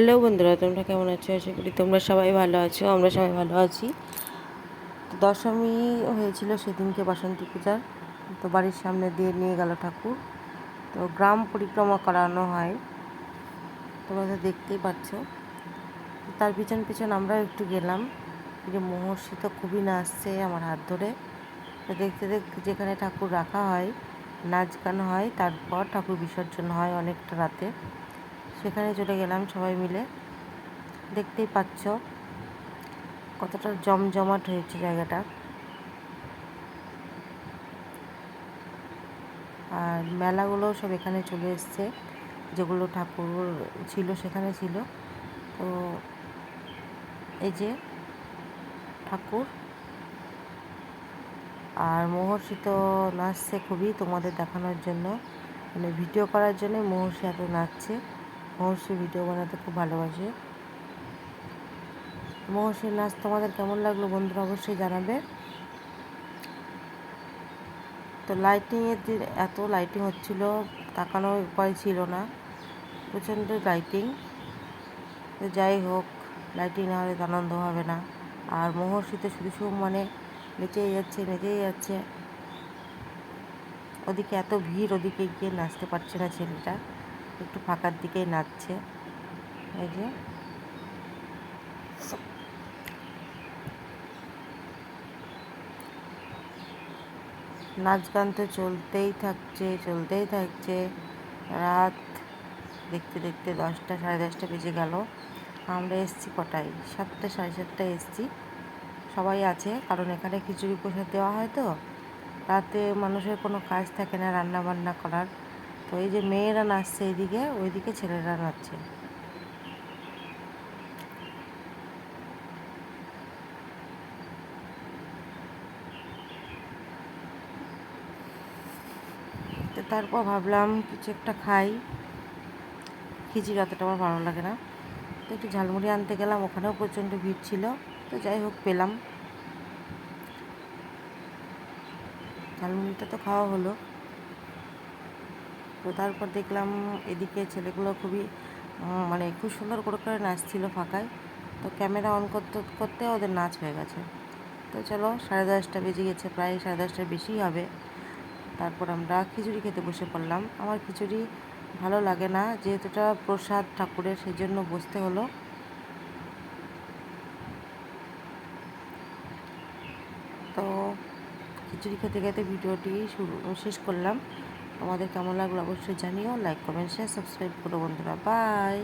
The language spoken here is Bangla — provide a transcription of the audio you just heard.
হ্যালো বন্ধুরা, তোমরা কেমন আছো? আশা করি তোমরা সবাই ভালো আছো, আমরা সবাই ভালো আছি। দশমী হয়েছিল সেদিনকে বাসন্তী পূজার তো বাড়ির সামনে দিয়ে নিয়ে গেল ঠাকুর। তো গ্রাম পরিক্রমা করানো হয়। তোমরা তো দেখতেই পাচ্ছ। তার পিছন পিছন আমরাও একটু গেলাম। যে মহর্ষি তো খুবই নাচছে আমার হাত ধরে। তো দেখতে দেখতে যেখানে ঠাকুর রাখা হয়, নাচ গান হয়, তারপর ঠাকুর বিসর্জন হয় অনেকটা রাতে। সেখানে চলে গেলাম সবাই মিলে। দেখতেই পাচ্ছ কতটা জমজমাট হয়েছে জায়গাটা। আর মেলাগুলো সব এখানে চলে এসছে, যেগুলো ঠাকুর ছিল সেখানে ছিল। তো এই যে ঠাকুর। আর মহর্ষি তো নাচছে খুবই তোমাদের দেখানোর জন্য মানে ভিডিও করার জন্য মহর্ষি এত নাচছে। মহর্ষি ভিডিও বানাতে খুব ভালোবাসে। মহর্ষির নাচ তোমাদের কেমন লাগল বন্ধুরা অবশ্যই জানাবে। তো লাইটিংয়ের যে এত লাইটিং হচ্ছিল, তাকানোর উপায় ছিল না। প্রচণ্ড লাইটিং যাই হোক লাইটিং না হলে আনন্দ হবে না। আর মহর্ষিতে শুধু শুধু মানে নেচেই যাচ্ছে নেচেই যাচ্ছে। ওদিকে এত ভিড়, ওদিকে গিয়ে নাচতে পারছে না ছেলেটা। একটু ফাঁকার দিকেই নাচছে। এই যে। নাচ গান তো চলতেই থাকছে চলতেই থাকছে। রাত দেখতে দেখতে দশটা, সাড়ে দশটা বেজে গেল। আমরা এসছি কটায়? সাতটা, সাড়ে সাতটায় এসছি। সবাই আছে, কারণ এখানে খিচুড়ি প্রসাদ দেওয়া হয় তো। রাতে মানুষের কোনো কাজ থাকে না রান্না বান্না করার। তো এই যে মেয়েরা নাচছে এইদিকে ওইদিকে ছেলেরা নাচছে। তারপর ভাবলাম কিছু একটা খাই। খিচুড়ি অতটা আমার ভালো লাগে না। তো একটু ঝালমুড়ি আনতে গেলাম, ওখানেও প্রচণ্ড ভিড় ছিল। তো যাই হোক, পেলাম। ঝালমুড়িটা তো খাওয়া হলো। তো তারপর দেখলাম এদিকে ছেলেগুলো খুবই মানে খুব সুন্দর করে করে নাচছিল ফাঁকায়। তো ক্যামেরা অন করতে করতে ওদের নাচ হয়ে গেছে। তো চলো সাড়ে দশটা বেজে গেছে, প্রায় সাড়ে দশটার বেশিই হবে। তারপর আমরা খিচুড়ি খেতে বসে পড়লাম। আমার খিচুড়ি ভালো লাগে না, যেহেতু এটা প্রসাদ ঠাকুরের, সেই জন্য বসতে হলো। তো খিচুড়ি খেতে খেতে ভিডিওটি শুরু, শেষ করলাম। তোমাদের কেমন লাগল অবশ্যই জানিও লাইক কমেন্ট শেয়ার সাবস্ক্রাইব করো বন্ধুরা। বাই